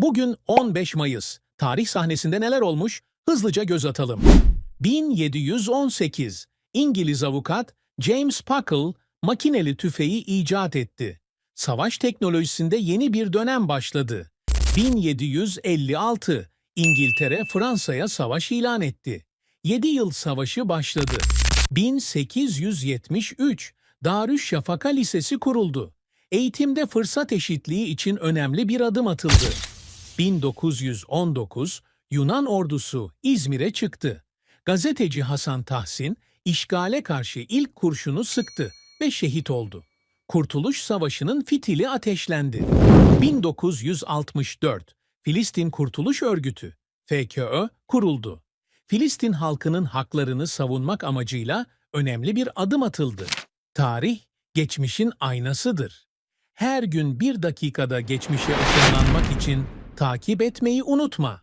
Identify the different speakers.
Speaker 1: Bugün 15 Mayıs. Tarih sahnesinde neler olmuş? Hızlıca göz atalım. 1718. İngiliz avukat James Puckle makineli tüfeği icat etti. Savaş teknolojisinde yeni bir dönem başladı. 1756. İngiltere Fransa'ya savaş ilan etti. 7 yıl savaşı başladı. 1873. Darüşşafaka Lisesi kuruldu. Eğitimde fırsat eşitliği için önemli bir adım atıldı. 1919 Yunan ordusu İzmir'e çıktı. Gazeteci Hasan Tahsin işgale karşı ilk kurşunu sıktı ve şehit oldu. Kurtuluş Savaşı'nın fitili ateşlendi. 1964 Filistin Kurtuluş Örgütü FKÖ kuruldu. Filistin halkının haklarını savunmak amacıyla önemli bir adım atıldı. Tarih, geçmişin aynasıdır. Her gün bir dakikada geçmişe ışınlanmak için takip etmeyi unutma.